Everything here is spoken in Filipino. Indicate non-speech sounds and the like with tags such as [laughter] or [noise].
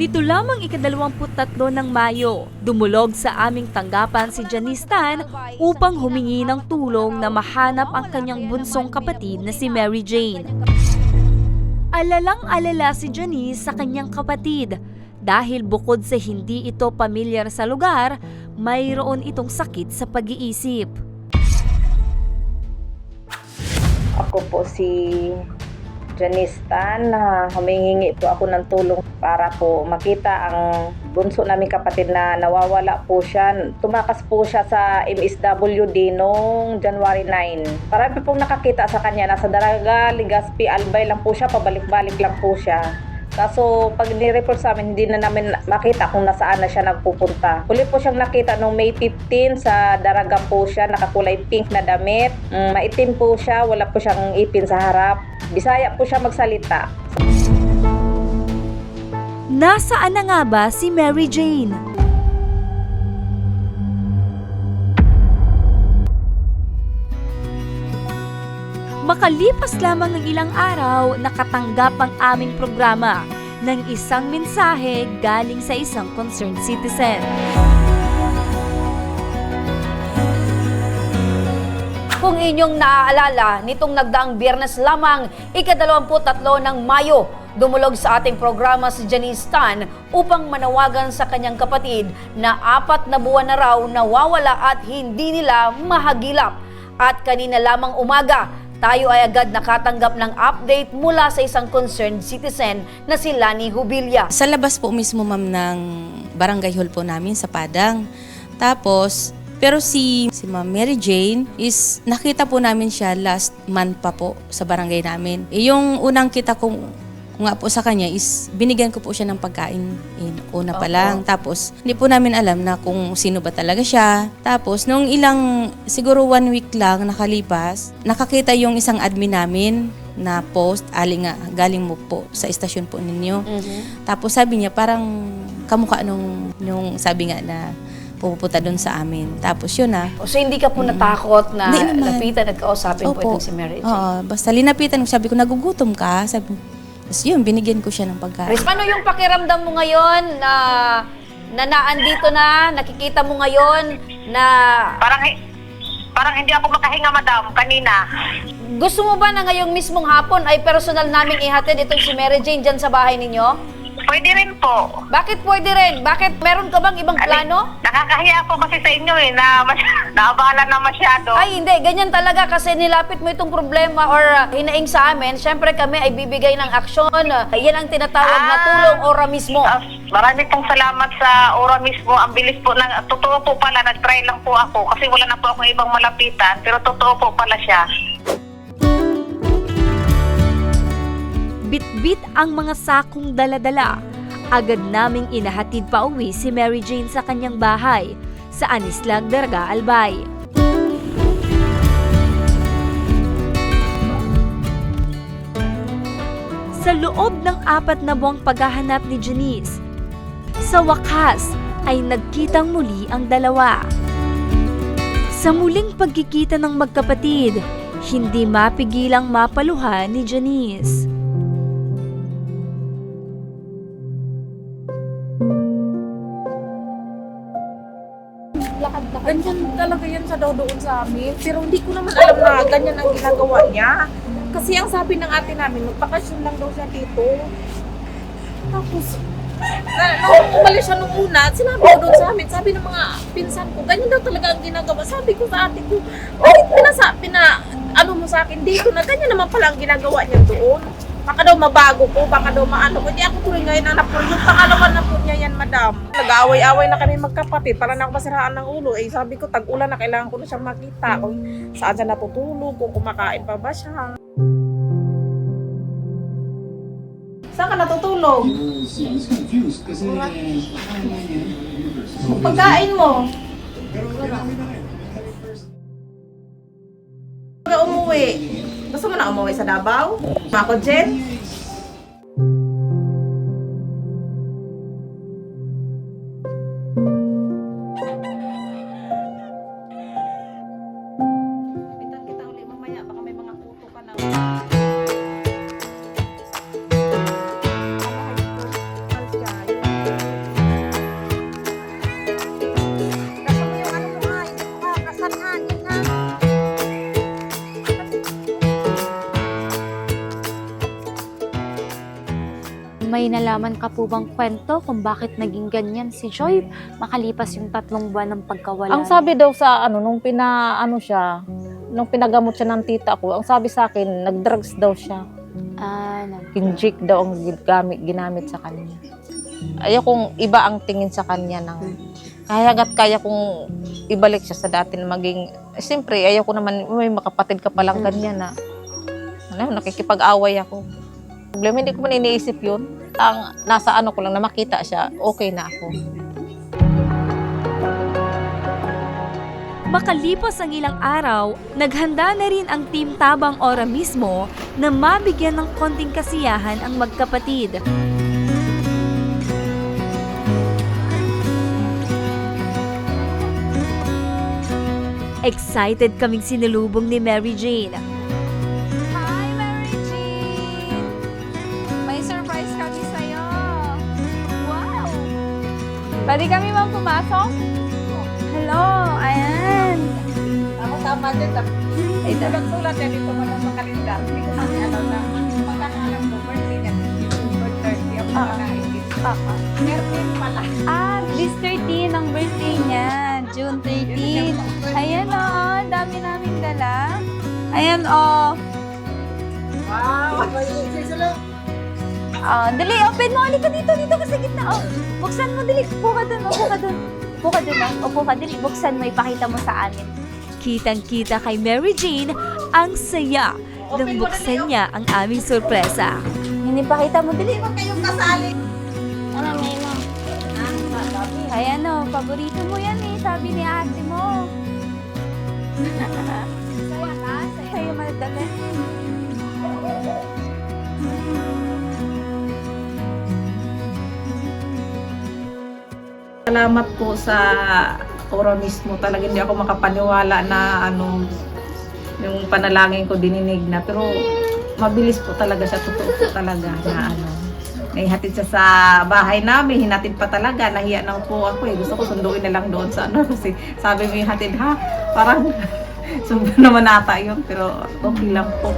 Nito lamang ikadalawamput tatlo ng Mayo, dumulog sa aming tanggapan si Janice Tan upang humingi ng tulong na mahanap ang kanyang bunsong kapatid na si Mary Jane. Alalang-alala si Janice sa kanyang kapatid dahil bukod sa hindi ito pamilyar sa lugar, mayroon itong sakit sa pag-iisip. Ako po si Janice Tan na humihingi po ako ng tulong para po makita ang bunso namin kapatid na nawawala po siya. Tumakas po siya sa MSWD noong January 9. Marami pong nakakita sa kanya. Nasa Daraga, Ligaspi, Albay lang po siya. Pabalik-balik lang po siya. Kaso pag ni-report sa amin, hindi na namin makita kung nasaan na siya nagpupunta. Huli po siyang nakita noong May 15 sa Daraga po siya, nakakulay pink na damit. Mm, maitim po siya, wala po siyang ipin sa harap. Bisaya po siya magsalita. Nasaan na nga ba si Mary Jane? Makalipas lamang ng ilang araw, nakatanggap ang aming programa ng isang mensahe galing sa isang concerned citizen. Kung inyong naaalala, nitong nagdaang biyernes lamang, ikadalawamputatlo ng Mayo, dumulog sa ating programa si Janice Tan upang manawagan sa kanyang kapatid na apat na buwan na raw nawawala at hindi nila mahagilap. At kanina lamang umaga, tayo ay agad nakatanggap ng update mula sa isang concerned citizen na si Lani Hubilia. Sa labas po mismo ma'am ng barangay hall po namin sa Padang. Tapos, pero si, si Ma'am Mary Jane is nakita po namin siya last month pa po sa barangay namin. Eh, yung unang kita ko ko nga po sa kanya is binigyan ko po siya ng pagkain eh, una pa Opo. lang. Tapos hindi po namin alam na kung sino ba talaga siya. Tapos nung ilang siguro one week lang nakalipas, nakakita yung isang admin namin na post, ali nga, galing mo po sa istasyon po ninyo. Tapos sabi niya, parang kamukha nung, nung sabi nga na pupunta doon sa amin. Tapos yun na. So hindi ka po natakot na Hindi naman. lapitan at kausapin po itong si Mary Jane? Oo, basta linapitan ko, sabi ko, nagugutom ka? Sabi, tapos yun, binigyan ko siya ng pagkain. Chris, paano yung pakiramdam mo ngayon na na naandito na, nakikita mo ngayon na Parang, parang hindi ako makahinga, madam, kanina. gusto mo ba na ngayong mismong hapon ay personal naming ihatid itong si Mary Jane dyan sa bahay ninyo? Pwede rin po. Bakit pwede rin? Bakit meron ka bang ibang plano? Nakakahiya po kasi sa inyo eh, na mas, [laughs] naabala na masyado. Ay, hindi. Ganyan talaga kasi nilapit mo itong problema or uh, hinaing sa amin. Siyempre kami ay bibigay ng aksyon. Uh, yan ang tinatawag na Ah. tulong ora mismo. Ah, marami pong salamat sa ora mismo. Ang bilis po. Ng, totoo po pala, nag-try lang po ako kasi wala na po akong ibang malapitan. Pero totoo po pala siya. Bit-bit ang mga sakong dala-dala. Agad naming inahatid pa uwi si Mary Jane sa kanyang bahay sa Anislag, Darga, Albay. Sa loob ng apat na buwang paghahanap ni Janice, sa wakas ay nagkitang muli ang dalawa. Sa muling pagkikita ng magkapatid, hindi mapigilang mapaluhan ni Janice. Ganyan talaga yan sa daw doon sa amin. Pero hindi ko naman alam na ganyan ang ginagawa niya. Kasi ang sabi ng ate namin, magpakasyon lang daw siya dito. Tapos, na, nung umalis siya nung una, sinabi ko doon sa amin, sabi ng mga pinsan ko, ganyan daw talaga ang ginagawa. Sabi ko sa ate ko, bakit pinasa, pina, ano mo sa akin dito na ganyan naman pala ang ginagawa niya doon. Baka daw mabago ko, baka daw maano ko. Hindi ako tuloy ngayon ang napuro. Yung pangalawa na po niya yan, madam. Nag-aaway-away na kami magkapatid para na ako masiraan ng ulo. Eh, sabi ko, tag-ulan na kailangan ko na siyang makita. Kung saan siya natutulog, kung kumakain pa ba siya. Saan ka natutulog? Pagkain mo. Ka umuwi. Gusto mo na umuwi sa Davao? Ako, Jen? May nalaman ka po bang kwento kung bakit naging ganyan si Joy makalipas yung tatlong buwan ng pagkawala? Ang sabi daw sa ano, nung pina, ano siya, nung pinagamot siya ng tita ko, ang sabi sa akin, nag-drugs daw siya. Ah, nag- Kinjik daw ang ginamit, ginamit sa kanya. Ayaw kong iba ang tingin sa kanya ng kaya hanggat kaya kong ibalik siya sa dati na maging eh, siyempre ayaw ko naman may makapatid ka palang ganyan na ano, nakikipag-away ako. Problema hindi ko man iniisip yun. Ang nasa ano ko lang na makita siya, okay na ako. Makalipas ang ilang araw, naghanda na rin ang Team Tabang Ora mismo na mabigyan ng konting kasiyahan ang magkapatid. Excited kaming sinulubong ni Mary Jane. Pwede kami bang pumasok? Hello, ayan. Ako tama din. Ay, nagsulat yan dito mo ng ko kasi alam na magkakalang mo birthday. December 30 ako Ah. na naisip. Merwin pala. Ah, this 13 ang birthday niya. June 13. Ayan o, oh, dami naming dala. Ayan o. Oh. Wow! Ah, dali, open mo. Halika dito, dito ka sa gitna. Oh, buksan mo, dali. Upo ka dun, upo ka dun. Upo ka dun, oh. Upo ka, dali. Buksan mo, ipakita mo sa amin. Kitang-kita kay Mary Jane ang saya nang buksan niya ang aming sorpresa. Yan, ipakita mo, dali. Huwag kayong kasali. Ano, may mo? Ayan o, paborito mo yan eh, sabi ni ate mo. [laughs] Saya ka? Sa'yo madali. Salamat po sa Oro mismo. Talaga hindi ako makapaniwala na ano yung panalangin ko dininig na. Pero mabilis po talaga siya. Totoo po talaga na ano. Naihatid siya sa bahay namin. Hinatid pa talaga. Nahiya na po ako eh. Gusto ko sunduin na lang doon sa ano. [laughs] Kasi sabi mo yung hatid ha. Parang [laughs] sundo naman ata yun. Pero okay lang. Po.